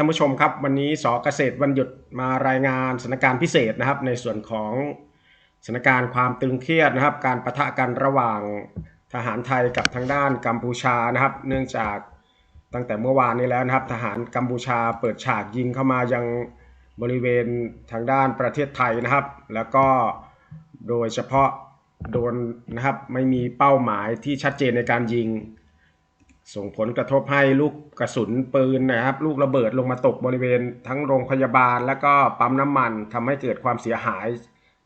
ท่านผู้ชมครับวันนี้สเกษตรวันหยุดมารายงานสถานการณ์พิเศษนะครับ ในส่วนของสถานการณ์ความตึงเครียดนะครับ การประทะกันระหว่างทหารไทยกับทางด้านกัมพูชานะครับ เนื่องจากตั้งแต่เมื่อวานนี้แล้วนะครับ ทหารกัมพูชาเปิดฉากยิงเข้ามายังบริเวณทางด้านประเทศไทยนะครับ แล้วก็โดยเฉพาะโดนนะครับไม่มีเป้าหมายที่ชัดเจนในการยิง ส่งผลกระทบให้ลูกกระสุนปืนนะครับ ลูกระเบิดลงมาตกบริเวณทั้งโรงพยาบาล และก็ปั๊มน้ำมันทำให้เกิดความเสียหาย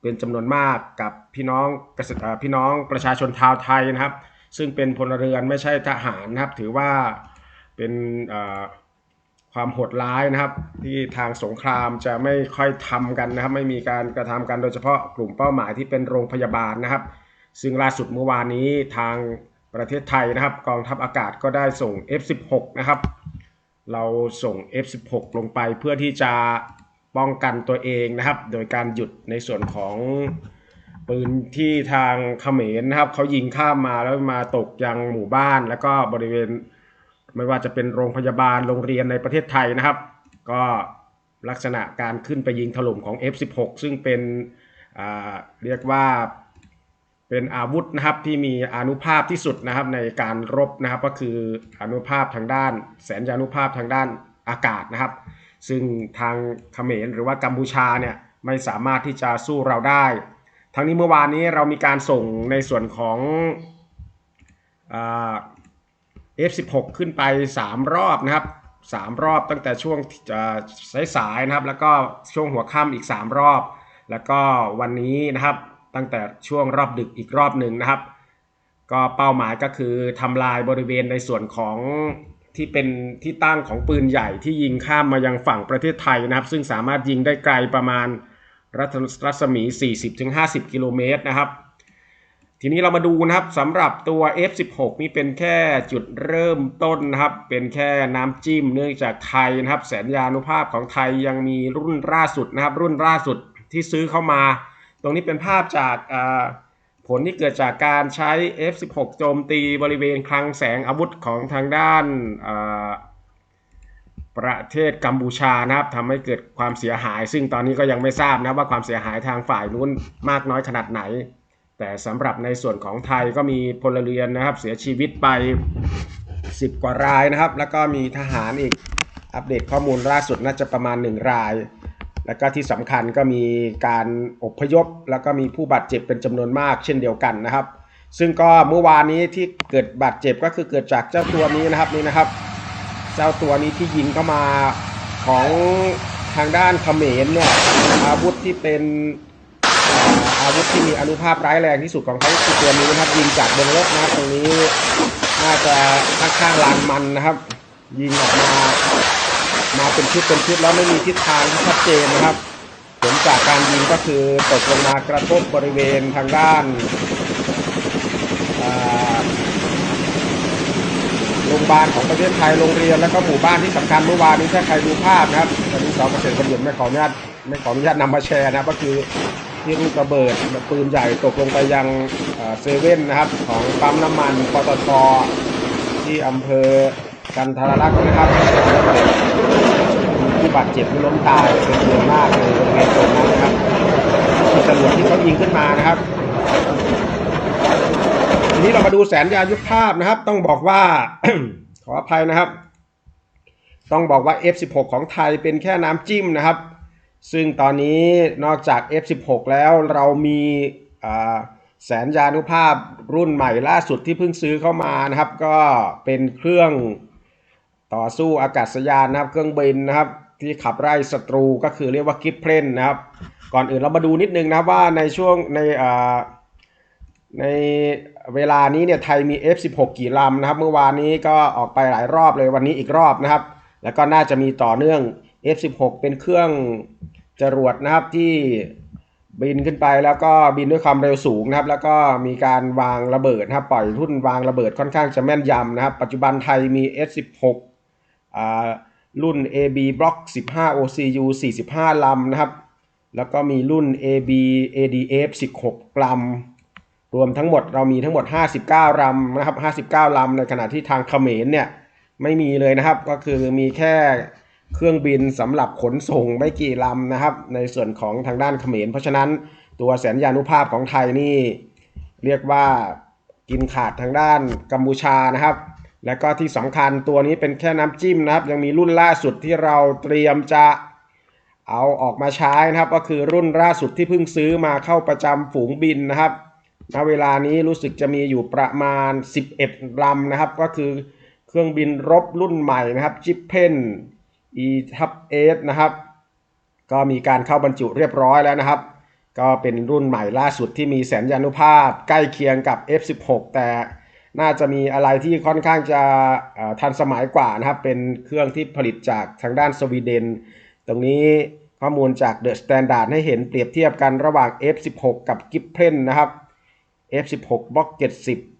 เป็นจำนวนมากกับพี่น้องเกษตรพี่น้องประชาชนชาวไทยนะครับ ซึ่งเป็นพลเรือนไม่ใช่ทหารนะครับ ถือว่าเป็นความโหดร้ายนะครับ ที่ทางสงครามจะไม่ค่อยทำกันนะครับ ไม่มีการกระทำกันโดยเฉพาะกลุ่มเป้าหมายที่เป็นโรงพยาบาลนะครับ ซึ่งล่าสุดเมื่อวานนี้ทาง ประเทศไทยนะครับกองทัพอากาศก็ได้ส่ง F16 นะครับ เราส่ง F16 ลงไปเพื่อที่จะป้องกันตัวเองนะครับ โดยการหยุดในส่วนของปืนที่ทางเขมรนะครับเขายิงข้ามมาแล้วมาตกยังหมู่บ้าน แล้วก็บริเวณไม่ว่าจะเป็นโรงพยาบาลโรงเรียนในประเทศไทยนะครับ ก็ลักษณะการขึ้นไปยิงถล่มของ F16 ซึ่งเป็นเรียกว่า เป็นอาวุธนะครับที่มีอนุภาพที่สุดนะครับในการรบนะครับ ก็คืออนุภาพทางด้าน แสนยานุภาพทางด้านอากาศนะครับ ซึ่งทางเขมรหรือว่ากัมพูชาเนี่ยไม่สามารถที่จะสู้เราได้ ทั้งนี้เมื่อวานนี้เรามีการส่งในส่วนของเอ่า F16 ขึ้นไป 3 รอบนะครับ3รอบตั้งแต่ช่วงสายๆนะครับ แล้วก็ช่วงหัวค่ำอีก 3 รอบ แล้วก็วันนี้นะครับ ตั้งแต่ช่วงรอบดึกอีกรอบหนึ่งนะครับ ก็เป้าหมายก็คือทำลายบริเวณในส่วนของที่เป็นที่ตั้งของปืนใหญ่ที่ยิงข้ามมายังฝั่งประเทศไทยนะครับ ซึ่งสามารถยิงได้ไกลประมาณรัศมี 40-50 กิโลเมตรนะครับ ทีนี้เรามาดูนะครับสำหรับตัว F16 นี่เป็นแค่จุดเริ่มต้นนะครับ เป็นแค่น้ำจิ้มเนื่องจากไทยนะครับ แสนยานุภาพของไทยยังมีรุ่นล่าสุดนะครับ รุ่นล่าสุดที่ซื้อเข้ามา ตรงนี้เป็นภาพจากผลที่เกิดจากการใช้ F16 โจมตีบริเวณคลังแสงอาวุธของทางด้านประเทศกัมพูชานะครับทำให้เกิดความเสียหาย ซึ่งตอนนี้ก็ยังไม่ทราบนะว่าความเสียหายทางฝ่ายนู้นมากน้อยขนาดไหน แต่สำหรับในส่วนของไทยก็มีพลเรือนนะครับเสียชีวิตไป 10 กว่ารายนะครับ แล้วก็มีทหารอีกอัปเดตข้อมูลล่าสุดน่าจะประมาณ 1 ราย แล้วก็ที่สำคัญก็มีการอพยพ แล้วก็มีผู้บาดเจ็บเป็นจำนวนมากเช่นเดียวกันนะครับ ซึ่งก็เมื่อวานนี้ที่เกิดบาดเจ็บก็คือเกิดจากเจ้าตัวนี้นะครับนี่นะครับ เจ้าตัวนี้ที่ยิงเข้ามาของทางด้านเขมรเนี่ยอาวุธที่เป็นอาวุธที่มีอนุภาพร้ายแรงที่สุดของเขาคือตัวนี้นะครับ ยิงจากบนรถนะครับตรงนี้น่าจะข้างๆลานมันนะครับ ยิงออกมา มาเป็นชุดเป็นชุดแล้วไม่มีทิศทางที่ชัดเจนนะครับ ผลจากการยิงก็คือตกลงมากระทบบริเวณทางด้านโรงพยาบาลของประเทศไทยโรงเรียนแล้วก็หมู่บ้านที่สำคัญเมื่อวานนี้ถ้าใครดูภาพนะครับตอนนี้สองเกษตรประโยชน์ไม่ขออนุญาตไม่ขออนุญาตนำมาแชร์นะครับก็คือที่ลูกระเบิดปืนใหญ่ตกลงไปยังเอ่อเซเว่นนะครับ ของปั๊มน้ำมันปตทที่อำเภอกันทรลักษณ์นะครับู้บาดเจ็บที่ล้มตายเป็นจำนวนมากในบริเวณตรงนั้นนะครับที่ตำรวจที่เขายิงขึ้นมานะครับ ทีนี้เรามาดูแสนยายุทธภาพนะครับ ต้องบอกว่า ขออภัยนะครับ ต้องบอกว่า F16 ของไทยเป็นแค่น้ำจิ้มนะครับ ซึ่งตอนนี้นอกจาก F16 แล้วเรามีแสนยานุภาพรุ่นใหม่ล่าสุดที่เพิ่งซื้อเข้ามานะครับ ก็เป็นเครื่องต่อสู้อากาศยานนะครับ เครื่องบินนะครับ ที่ขับไล่ศัตรูก็คือเรียกว่ากิฟเพลนนะครับ ก่อนอื่นเรามาดูนิดนึงนะว่าในช่วงในในเวลานี้เนี่ยไทยมี F16 กี่ลำนะครับ เมื่อวานนี้ก็ออกไปหลายรอบเลยวันนี้อีกรอบนะครับ แล้วก็น่าจะมีต่อเนื่อง F16 เป็นเครื่องจรวดนะครับที่บินขึ้นไปแล้วก็บินด้วยความเร็วสูงนะครับ แล้วก็มีการวางระเบิดนะครับปล่อยทุ่นวางระเบิดค่อนข้างจะแม่นยำนะครับ ปัจจุบันไทยมี F16 อ่า รุ่น AB Block 15 OCU 45 ลำนะครับ แล้วก็มีรุ่น AB ADF 16 ลำ รวมทั้งหมดเรามีทั้งหมด 59 ลำนะครับ 59 ลำ ในขณะที่ทางเขมรเนี่ยไม่มีเลยนะครับ ก็คือมีแค่เครื่องบินสำหรับขนส่งไม่กี่ลำนะครับ ในส่วนของทางด้านเขมร เพราะฉะนั้นตัวแสนยานุภาพของไทยนี่เรียกว่ากินขาดทางด้านกัมพูชานะครับ และก็ที่สำคัญตัวนี้เป็นแค่น้ำจิ้มนะครับ ยังมีรุ่นล่าสุดที่เราเตรียมจะเอาออกมาใช้นะครับ ก็คือรุ่นล่าสุดที่เพิ่งซื้อมาเข้าประจำฝูงบินนะครับณเวลานี้รู้สึกจะมีอยู่ประมาณ 11ลำนะครับ ก็คือเครื่องบินรบรุ่นใหม่นะครับจิปเพน e ทับเอสนะครับ ก็มีการเข้าบรรจุเรียบร้อยแล้วนะครับ ก็เป็นรุ่นใหม่ล่าสุดที่มีแสนยานุภาพใกล้เคียงกับ F16 แต่ น่าจะมีอะไรที่ค่อนข้างจะทันสมัยกว่านะครับ เป็นเครื่องที่ผลิตจากทางด้านสวีเดน ตรงนี้ข้อมูลจาก The Standard ให้เห็นเปรียบเทียบกันระหว่าง F16 กับ g i p p e n นะครับ F16 บล็อก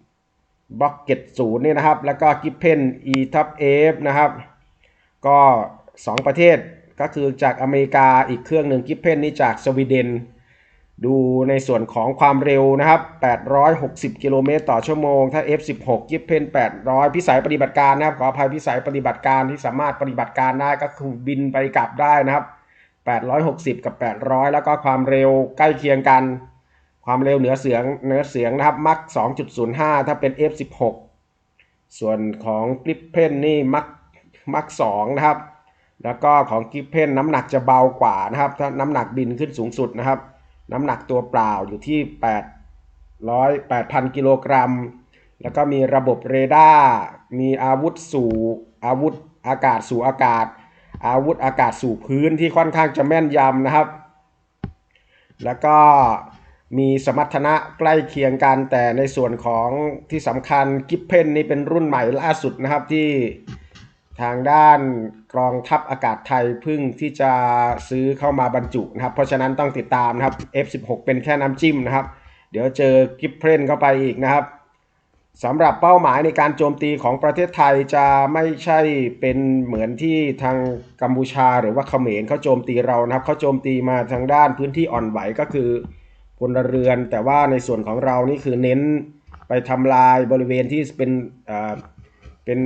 70บล็อก70นี่นะครับ แล้วก็ g i p p e n E ทับ F นะครับ ก็ 2 ประเทศก็คือจากอเมริกาอีกเครื่องหนึ่ง g i p p e n นี่จากสวีเดน ดูในส่วนของความเร็วนะครับ 860 กิโลเมตรต่อชั่วโมง ถ้า F16 กิฟเพน800 พิสัยปฏิบัติการนะครับ ขออภัยพิสัยปฏิบัติการที่สามารถปฏิบัติการได้ก็คือบินไปกลับได้นะครับ 860 กับ 800 แล้วก็ความเร็วใกล้เคียงกัน ความเร็วเหนือเสียงเหนือเสียงนะครับมัก2.05 ถ้าเป็น F16 ส่วนของกริปเพนนี่มักมัก2นะครับ แล้วก็ของกิฟเพนน้ำหนักจะเบากว่านะครับ ถ้าน้ำหนักบินขึ้นสูงสุดนะครับ น้ำหนักตัวเปล่าอยู่ที่ 800 8,000 กิโลกรัม แล้วก็มีระบบเรดาร์ มีอาวุธสู่อาวุธอากาศสู่อากาศ อาวุธอากาศสู่พื้นที่ค่อนข้างจะแม่นยำนะครับ แล้วก็มีสมรรถนะใกล้เคียงกันแต่ในส่วนของที่สำคัญกิฟเพนนี่เป็นรุ่นใหม่ล่าสุดนะครับที่ ทางด้านกองทัพอากาศไทยพึ่งที่จะซื้อเข้ามาบรรจุนะครับ เพราะฉะนั้นต้องติดตามนะครับ F16 เป็นแค่น้ำจิ้มนะครับ เดี๋ยวเจอกิฟเพลนเข้าไปอีกนะครับสำหรับเป้าหมายในการโจมตีของประเทศไทยจะไม่ใช่เป็นเหมือนที่ทางกัมพูชาหรือว่าเขมรเขาโจมตีเรานะครับเขาโจมตีมาทางด้านพื้นที่อ่อนไหวก็คือพลเรือน แต่ว่าในส่วนของเรานี่คือเน้นไปทำลายบริเวณที่เป็นเอ่อเป็น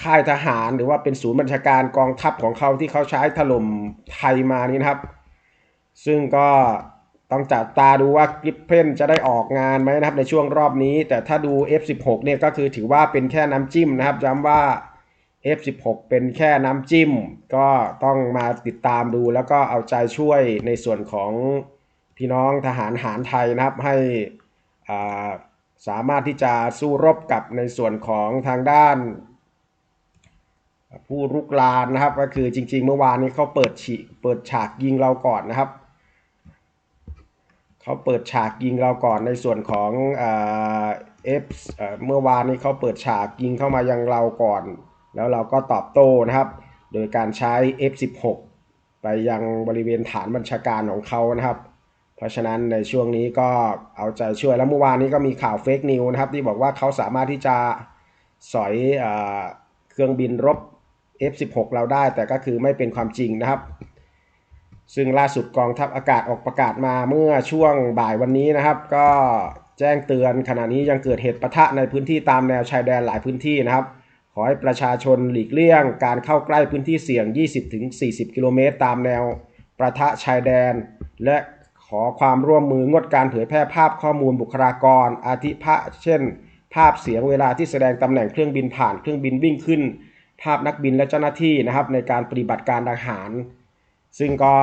ค่ายทหารหรือว่าเป็นศูนย์บัญชาการกองทัพของเขาที่เขาใช้ถล่มไทยมานี่นะครับ ซึ่งก็ต้องจับตาดูว่ากริปเพนจะได้ออกงานไหมนะครับในช่วงรอบนี้ แต่ถ้าดู F16 เนี่ยก็คือถือว่าเป็นแค่น้ำจิ้มนะครับย้ำว่า F16 เป็นแค่น้ำจิ้ม ก็ต้องมาติดตามดูแล้วก็เอาใจช่วยในส่วนของพี่น้องทหารหารไทยนะครับให้สามารถที่จะสู้รบกับในส่วนของทางด้าน ผู้รุกรานนะครับ ก็คือจริง ๆ เมื่อวานนี้เขาเปิดฉีเปิดฉากยิงเราก่อนนะครับเขาเปิดฉากยิงเราก่อนในส่วนของเอฟเมื่อวานนี้เขาเปิดฉากยิงเข้ามายังเราก่อน แล้วเราก็ตอบโต้นะครับ โดยการใช้ F16 ไปยังบริเวณฐานบัญชาการของเขานะครับ เพราะฉะนั้นในช่วงนี้ก็เอาใจช่วยแล้วเมื่อวานนี้ก็มีข่าวเฟกนิวนะครับ ที่บอกว่าเขาสามารถที่จะสอยอเครื่องบินรบ F16 เราได้แต่ก็คือไม่เป็นความจริงนะครับ ซึ่งล่าสุดกองทัพอากาศออกประกาศมาเมื่อช่วงบ่ายวันนี้นะครับ ก็แจ้งเตือนขณะนี้ยังเกิดเหตุปะทะในพื้นที่ตามแนวชายแดนหลายพื้นที่นะครับ ขอให้ประชาชนหลีกเลี่ยง การเข้าใกล้พื้นที่เสี่ยง 20-40 กิโลเมตร ตามแนวประทะชายแดน และขอความร่วมมืองดการเผยแพร่ภาพข้อมูลบุคลากร อาทิภาเช่น ภาพเสียงเวลาที่แสดงตำแหน่งเครื่องบินผ่านเครื่องบินวิ่งขึ้น ภาพนักบินและเจ้าหน้าที่นะครับ ในการปฏิบัติการทหาร ซึ่งก็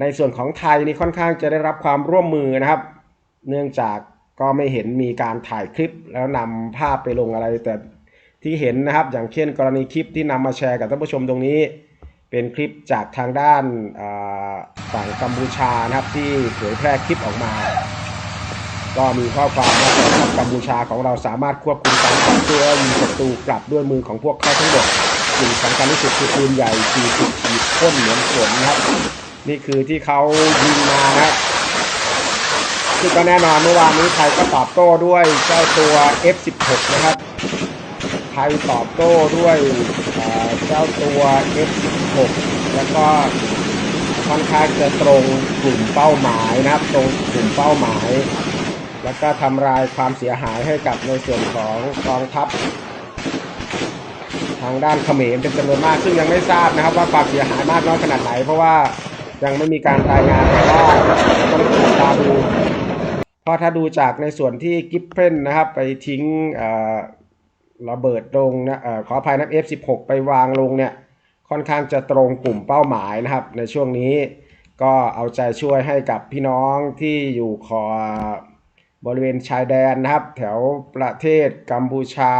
ในส่วนของไทยนี่ค่อนข้างจะได้รับความร่วมมือนะครับ เนื่องจากก็ไม่เห็นมีการถ่ายคลิปแล้วนำภาพไปลงอะไร แต่ที่เห็นนะครับ อย่างเช่นกรณีคลิปที่นำมาแชร์กับท่านผู้ชมตรงนี้ เป็นคลิปจากทางด้านฝั่งกัมพูชานะครับที่เผยแพร่คลิปออกมา ก็มีข้อความว่ากัมพูชาของเราสามารถควบคุม ต่อสู้และยิงศัตรูกลับด้วยมือของพวกเขาทั้งหมดสิ่งสำคัญที่สุดคือปืนใหญ่40ฉีดพ่นเหมือนฝนนะครับ นี่คือที่เขายิงมานะครับซึ่งก็แน่นอนเมื่อวานนี้ไทยก็ตอบโต้ด้วยเจ้าตัว F16 นะครับ ไทยตอบโต้ด้วยเจ้าตัว F16 แล้วก็ค่อนข้างจะตรงกลุ่มเป้าหมายนะครับ ตรงกลุ่มเป้าหมาย แล้วก็ทำลายความเสียหายให้กับในส่วนของกองทัพ ทางด้านเขมรเป็นจำนวนมาก ซึ่งยังไม่ทราบนะครับว่าความเสียหายมากน้อยขนาดไหน เพราะว่ายังไม่มีการรายงานแต่ว่าต้องติดตามดูเพราะถ้าดูจากในส่วนที่กิฟเพนนะครับ ไปทิ้งระเบิดลงนะเอ่อขออภัยนะ F16 ไปวางลงเนี่ยค่อนข้างจะตรงกลุ่มเป้าหมายนะครับ ในช่วงนี้ก็เอาใจช่วยให้กับพี่น้องที่อยู่ขอ บริเวณชายแดนนะครับ แถวประเทศกัมพูชา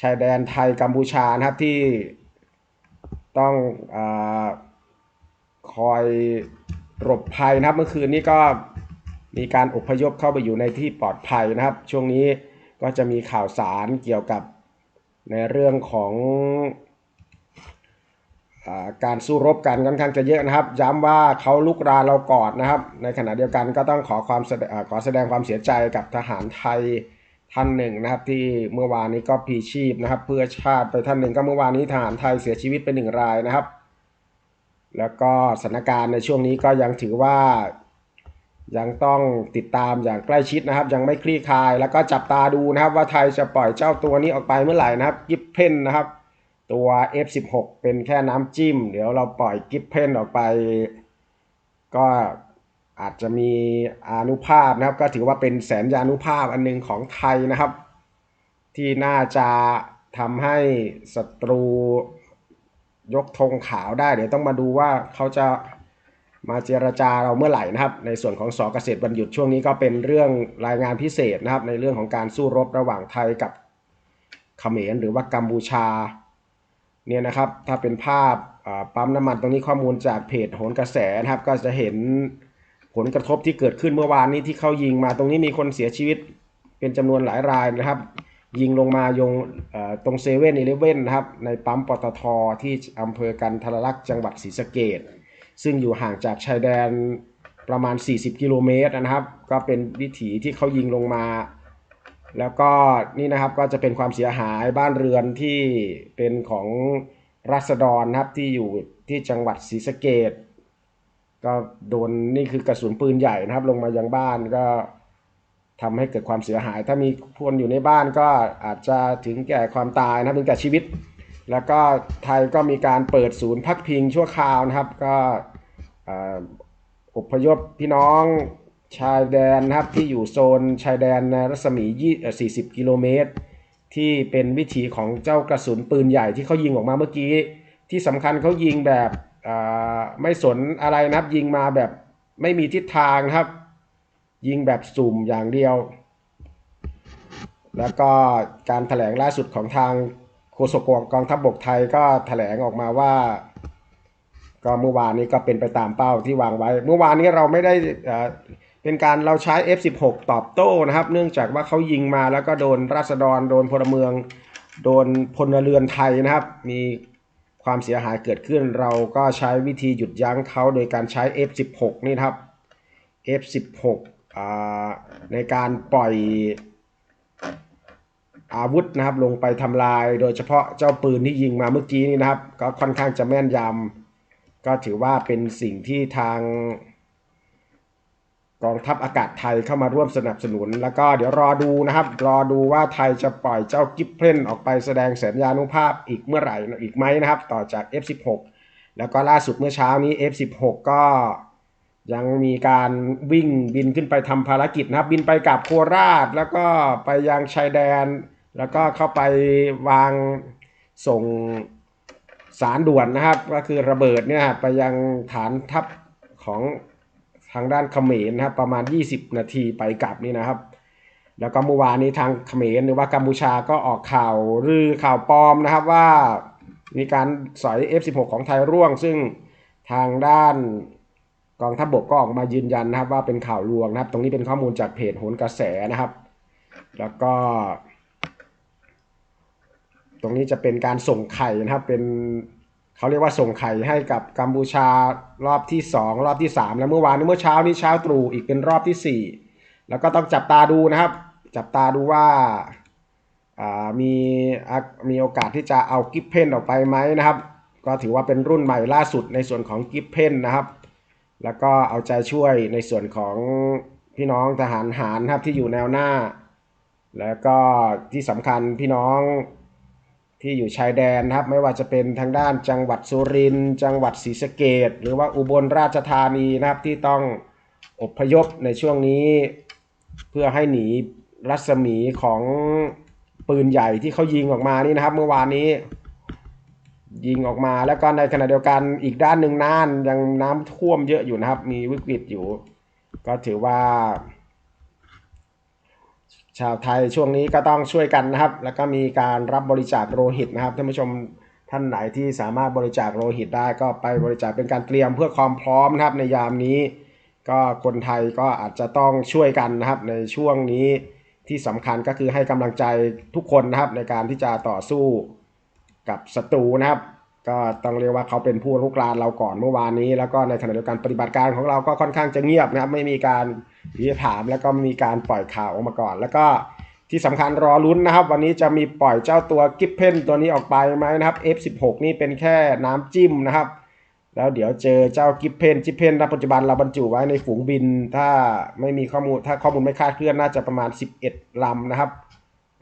ชายแดนไทยกัมพูชานะครับที่ต้องอคอยหลบภัยนะครับ เมื่อคืนนี้ก็มีการอพยพเข้าไปอยู่ในที่ปลอดภัยนะครับ ช่วงนี้ก็จะมีข่าวสารเกี่ยวกับในเรื่องของ การสู้รบกันค่อนข้างจะเยอะนะครับ ย้ำว่าเขาลุกรานเราก่อนนะครับ ในขณะเดียวกันก็ต้องขอความขอแสดงความเสียใจกับทหารไทยท่านหนึ่งนะครับ ที่เมื่อวานนี้ก็พีชีพนะครับ เพื่อชาติไปท่านหนึ่งก็เมื่อวานนี้ทหารไทยเสียชีวิตไปหนึ่งรายนะครับ แล้วก็สถานการณ์ในช่วงนี้ก็ยังถือว่ายังต้องติดตามอย่างใกล้ชิดนะครับ ยังไม่คลี่คลาย แล้วก็จับตาดูนะครับ ว่าไทยจะปล่อยเจ้าตัวนี้ออกไปเมื่อไหร่นะครับกิฟเพนนะครับ ตัว F16 เป็นแค่น้ำจิ้ม เดี๋ยวเราปล่อยกิฟเพนออกไป ก็อาจจะมีอนุภาพนะครับ ก็ถือว่าเป็นแสนยานุภาพอันหนึงของไทยนะครับ ที่น่าจะทำให้ศัตรูยกธงขาวได้ เดี๋ยวต้องมาดูว่าเขาจะมาเจรจาเราเมื่อไหร่นะครับ ในส่วนของสอเกษตรวันหยุดช่วงนี้ก็เป็นเรื่องรายงานพิเศษนะครับ ในเรื่องของการสู้รบระหว่างไทยกับเขมรหรือว่ากัมพูชา เนี่ยนะครับถ้าเป็นภาพปั๊มน้ำมันตรงนี้ข้อมูลจากเพจโหนกระแสนะครับก็จะเห็นผลกระทบที่เกิดขึ้นเมื่อวานนี้ที่เขายิงมาตรงนี้มีคนเสียชีวิตเป็นจำนวนหลายรายนะครับ ยิงลงมายงตรงเซเว่นอีเลฟเว่นนะครับในปั๊มปตทที่อำเภอกันทรลักษณ์จังหวัดศรีสะเกดซึ่งอยู่ห่างจากชายแดนประมาณ 40 กิโลเมตรนะครับ ก็เป็นวิถีที่เขายิงลงมา แล้วก็นี่นะครับก็จะเป็นความเสียหายบ้านเรือนที่เป็นของรัษฎรนะครับที่อยู่ที่จังหวัดศรีสะเกดก็โดนนี่คือกระสุนปืนใหญ่นะครับ ลงมายังบ้านก็ทำให้เกิดความเสียหาย ถ้ามีคนอยู่ในบ้านก็อาจจะถึงแก่ความตายนะครับถึงแก่ชีวิต แล้วก็ไทยก็มีการเปิดศูนย์พักพิงชั่วคราวนะครับ ก็อ่ออพยพพี่น้อง ชายแดนนะครับที่อยู่โซนชายแดนในรัศมียี่เอ่อ40 กิโลเมตร ที่เป็นวิถีของเจ้ากระสุนปืนใหญ่ที่เขายิงออกมาเมื่อกี้ ที่สำคัญเขายิงแบบไม่สนอะไรนะครับ ยิงมาแบบไม่มีทิศทางนะครับ ยิงแบบสุ่มอย่างเดียว แล้วก็การแถลงล่าสุดของทางโฆษกกองทัพบกไทยก็แถลงออกมาว่าก็เมื่อวานนี้ก็เป็นไปตามเป้าที่วางไว้ เมื่อวานนี้เราไม่ได้ เป็นการเราใช้ F16 ตอบโต้นะครับ เนื่องจากว่าเขายิงมาแล้วก็โดนราษฎรโดนพลเมือง โดนพลเรือนไทยนะครับ มีความเสียหายเกิดขึ้น เราก็ใช้วิธีหยุดยั้งเขาโดยการใช้ F16 นี่ครับ F16 ในการปล่อยอาวุธนะครับลงไปทำลายโดยเฉพาะเจ้าปืนที่ยิงมาเมื่อกี้นี่นะครับ ก็ค่อนข้างจะแม่นยำก็ถือว่าเป็นสิ่งที่ทาง กองทัพอากาศไทยเข้ามาร่วมสนับสนุน แล้วก็เดี๋ยวรอดูนะครับ รอดูว่าไทยจะปล่อยเจ้ากิฟเพลนออกไปแสดงสัญญานุภาพอีกเมื่อไหร่อีกไหมนะครับ ต่อจาก F16 แล้วก็ล่าสุดเมื่อเช้านี้ F16 ก็ยังมีการวิ่งบินขึ้นไปทำภารกิจนะครับ บินไปกับโคราช แล้วก็ไปยังชายแดน แล้วก็เข้าไปวางส่งสารด่วนนะครับ ก็คือระเบิดเนี่ยไปยังฐานทัพของ ทางด้านเขมรนะครับประมาณ 20 นาทีไปกลับนี่นะครับ แล้วก็เมื่อวานนี้ทางเขมรหรือว่ากัมพูชาก็ออกข่าวรือข่าวปลอมนะครับว่ามีการสอย F16 ของไทยร่วง ซึ่งทางด้านกองทัพบกก็ออกมายืนยันนะครับ ว่าเป็นข่าวลวงนะครับ ตรงนี้เป็นข้อมูลจากเพจโหนกระแสนะครับ แล้วก็ ตรงนี้จะเป็นการส่งไข่นะครับเป็น เขาเรียกว่าส่งไข่ให้กับกัมพูชารอบที่ 2 รอบที่ 3 แล้วเมื่อวานนี้เมื่อเช้านี้เช้าตรู่อีกเป็นรอบที่ 4 แล้วก็ต้องจับตาดูนะครับ จับตาดูว่าามีมีโอกาสที่จะเอากิฟเพนออกไปไหมนะครับ ก็ถือว่าเป็นรุ่นใหม่ล่าสุดในส่วนของกิฟเพนนะครับ แล้วก็เอาใจช่วยในส่วนของพี่น้องทหารหารครับที่อยู่แนวหน้า แล้วก็ที่สำคัญพี่น้อง ที่อยู่ชายแดนนะครับ ไม่ว่าจะเป็นทางด้านจังหวัดสุรินทร์จังหวัดศรีสะเกดหรือว่าอุบลราชธานีนะครับที่ต้องอพยพในช่วงนี้ เพื่อให้หนีรัศมีของปืนใหญ่ที่เขายิงออกมานี่นะครับ เมื่อวานนี้ ยิงออกมาแล้วก็ในขณะเดียวกันอีกด้านหนึ่งน่านยังน้ำท่วมเยอะอยู่นะครับ มีวิกฤตอยู่ ก็ถือว่า ชาวไทยช่วงนี้ก็ต้องช่วยกันนะครับ แล้วก็มีการรับบริจาคโลหิตนะครับท่านผู้ชมท่านไหนที่สามารถบริจาคโลหิตได้ก็ไปบริจาคเป็นการเตรียมเพื่อความพร้อมนะครับ ในยามนี้ ก็คนไทยก็อาจจะต้องช่วยกันนะครับ ในช่วงนี้ที่สำคัญก็คือให้กำลังใจทุกคนนะครับในการที่จะต่อสู้กับศัตรูนะครับ ก็ต้องเรียกว่าเขาเป็นผู้รุกรานเราก่อนเมื่อวานนี้ แล้วก็ในขณะเดียวกันปฏิบัติการของเราก็ค่อนข้างจะเงียบนะครับ ไม่มีการวิถามแล้วก็ไม่มีการปล่อยข่าวออกมาก่อน แล้วก็ที่สำคัญรอลุ้นนะครับ วันนี้จะมีปล่อยเจ้าตัวกิฟเพนตัวนี้ออกไปไหมนะครับ F16 นี่เป็นแค่น้ำจิ้มนะครับ แล้วเดี๋ยวเจอเจ้ากิฟเพนจิฟเพนณปัจจุบันเราบรรจุไว้ในฝูงบิน ถ้าไม่มีข้อมูลถ้าข้อมูลไม่คาดเคลื่อนน่าจะประมาณ 11ลำนะครับ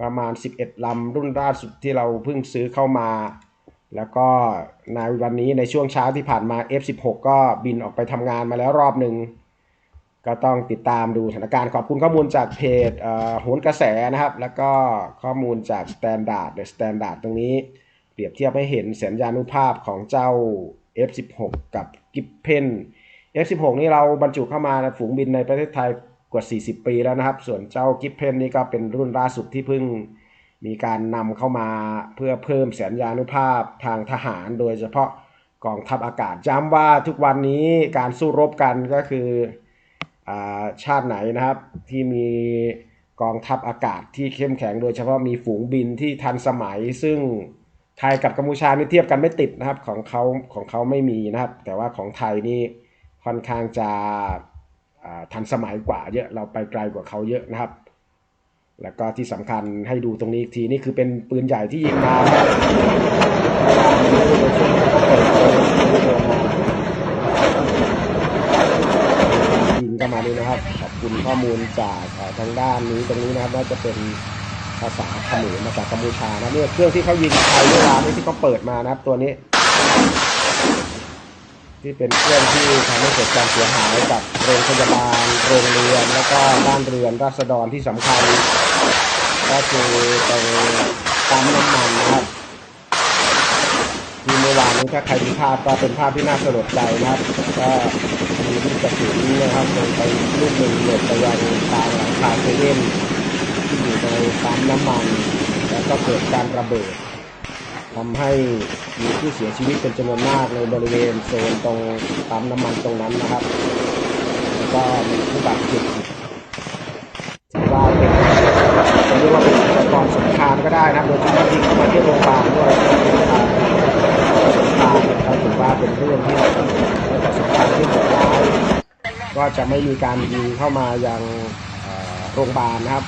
ประมาณ 11ลำรุ่นล่าสุดที่เราเพิ่งซื้อเข้ามา แล้วก็ในวันนี้ในช่วงเช้าที่ผ่านมา F16 ก็บินออกไปทำงานมาแล้วรอบหนึ่งก็ต้องติดตามดูสถานการณ์ขอบคุณข้อมูลจากเพจเอ่อโหนกระแสนะครับ แล้วก็ข้อมูลจาก Standard The Standard ตรงนี้ เปรียบเทียบให้เห็นสัญญานุภาพของเจ้า F16 กับกิฟเพน F16 นี่เราบรรจุเข้ามาในฝูงบินในประเทศไทยกว่า 40 ปีแล้วนะครับ ส่วนเจ้ากิฟเพนนี่ก็เป็นรุ่นล่าสุดที่เพิ่ง มีการนำเข้ามาเพื่อเพิ่มสัญญานุภาพทางทหาร โดยเฉพาะกองทัพอากาศย้ำว่าทุกวันนี้การสู้รบกันก็คืออชาติไหนนะครับ ที่มีกองทัพอากาศที่เข้มแข็ง โดยเฉพาะมีฝูงบินที่ทันสมัย ซึ่งไทยกับกัมพูชานี่เทียบกันไม่ติดนะครับของเขาของเขาไม่มีนะครับ แต่ว่าของไทยนี่ค่อนข้างจะทันสมัยกว่าเยอะเราไปไกลกว่าเขาเยอะนะครับ แล้วก็ที่สำคัญให้ดูตรงนี้อีกทีนี่คือเป็นปืนใหญ่ที่ยิงมาครับยิงเข้ามานี่นะครับขอบคุณข้อมูลจากทางด้านนี้ตรงนี้นะครับน่าจะเป็นภาษาเขมรมาจากกัมพูชานะเนี่ยเครื่องที่เขายิงไทยเมื่อวานนี้ที่เขาเปิดมานะครับตัวนี้ ที่เป็นเครื่องที่ทำให้เกิดการเสียหายกับโรงพยาบาลโรงเรียนแล้วก็บ้านเรือนราษฎรที่สำคัญ ก็คือตรงปั๊มน้ำมันนะครับที่เมื่อวานนี้ถ้าใครดูภาพก็เป็นภาพที่น่าสลดใจนะครับก็มีลูกกระสุนนะครับลงไปลูกหนึ่งหล่นไปยังทางหลังคาเซเว่นที่อยู่ในปั๊มน้ำมัน แล้วก็เกิดการระเบิด ทำให้มีผู้เสียชีวิตเป็นจำนวนมากในบริเวณโซนตรงปั๊มน้ำมันตรงนั้นนะครับ แล้วก็มีผู้บาดเจ็บถือว่าเป็นจะเรียกว่าเป็นอุปกรณ์สงครามก็ได้นะครับโดยเฉพาะยิงเข้ามาที่โรงพยาบาลด้วยสงครามเราถือว่าเป็นเรื่องที่เราจะประสบการณ์ที่โหดร้ายก็จะไม่มีการยิงเข้ามายังโรงพยาบาลนะครับ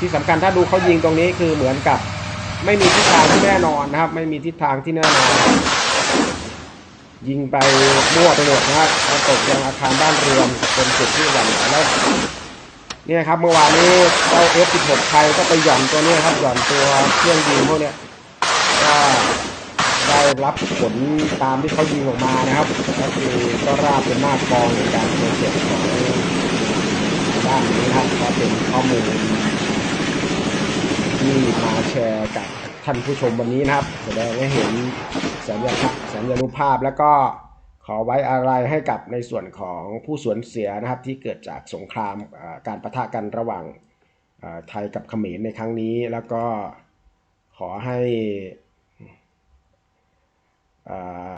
ที่สำคัญถ้าดูเขายิงตรงนี้คือเหมือนกับ ไม่มีทิศทางที่แน่นอนนะครับ ไม่มีทิศทางที่แน่นอน ยิงไปมั่วไปหมดนะครับตกยังอาคารบ้านเรือนเป็นจุดที่หวั่นแล้วเนี่ยครับเมื่อวานนี้เจ้า F16 ไทยก็ไปหย่อนตัวเนี้ครับหย่อนตัวเครื่องยิงพวกเนี้ยก็ได้รับผลตามที่เขายิงออกมานะครับก็คือก็ราบเป็นหน้ากองในการเกต์ของด้านนี้นะครับก็เป็นข้อมูล ที่มาแชร์กับท่านผู้ชมวันนี้นะครับ แสดงให้เห็นสัญญาสัญญานุภาพแล้วก็ขอไว้อะไรให้กับในส่วนของผู้สูญเสียนะครับ ที่เกิดจากสงครามการประทะกันระหว่างไทยกับเขมรในครั้งนี้ แล้วก็ขอให้อ่า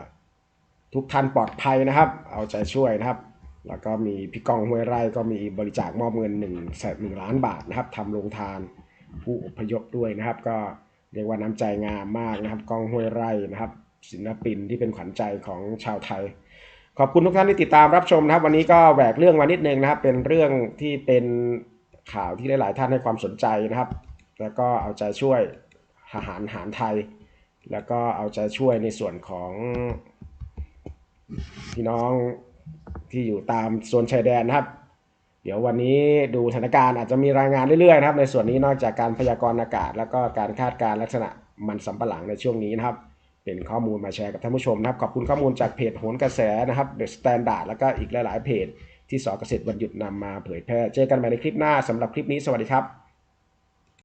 ทุกท่านปลอดภัยนะครับ เอาใจช่วยนะครับ แล้วก็มีพี่กองห้วยไร่ก็มีบริจาคมอบเงินหนึ่งแสนหนึ่งล้านบาทนะครับทำโรงทาน ผู้อพยพด้วยนะครับ ก็เรียกว่าน้ำใจงามมากนะครับกองห้วยไร่นะครับ ศิลปินที่เป็นขวัญใจของชาวไทย ขอบคุณทุกท่านที่ติดตามรับชมนะครับ วันนี้ก็แหวกเรื่องมานิดนึงนะครับ เป็นเรื่องที่เป็นข่าวที่หลาย ๆ ท่านให้ความสนใจนะครับ แล้วก็เอาใจช่วยทหารหารไทย แล้วก็เอาใจช่วยในส่วนของพี่น้องที่อยู่ตามโซนชายแดนนะครับ เดี๋ยววันนี้ดูสถานการณ์อาจจะมีรายงานเรื่อยๆนะครับ ในส่วนนี้นอกจากการพยากรณ์อากาศ แล้วก็การคาดการณ์ลักษณะมันสำปะหลังในช่วงนี้นะครับ เป็นข้อมูลมาแชร์กับท่านผู้ชมนะครับ ขอบคุณข้อมูลจากเพจโหนกระแสนะครับเดอะสแตนดาร์ดแล้วก็อีกหลายๆเพจที่สอเกษตรวันหยุดนำมาเผยแพร่ เจอกันใหม่ในคลิปหน้าสำหรับคลิปนี้สวัสดีครับ